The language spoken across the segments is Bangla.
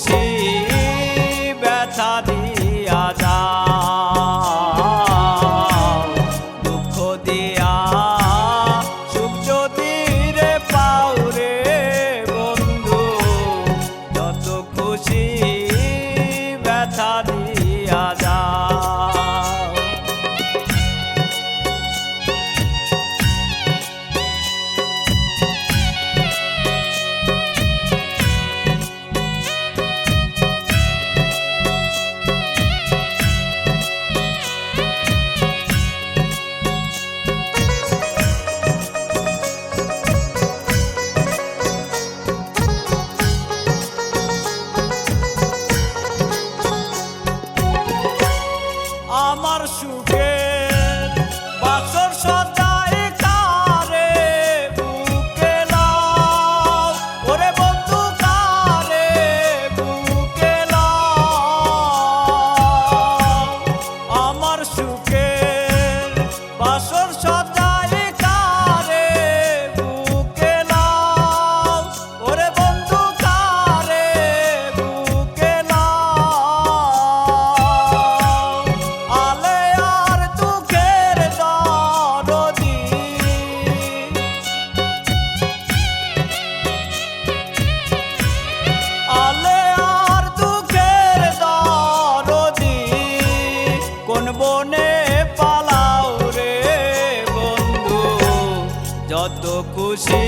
see. soft বনে পালাও রে বন্ধু। যত খুশি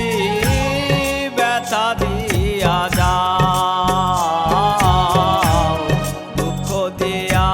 ব্যথা দিয়া যা দুঃখ দিয়া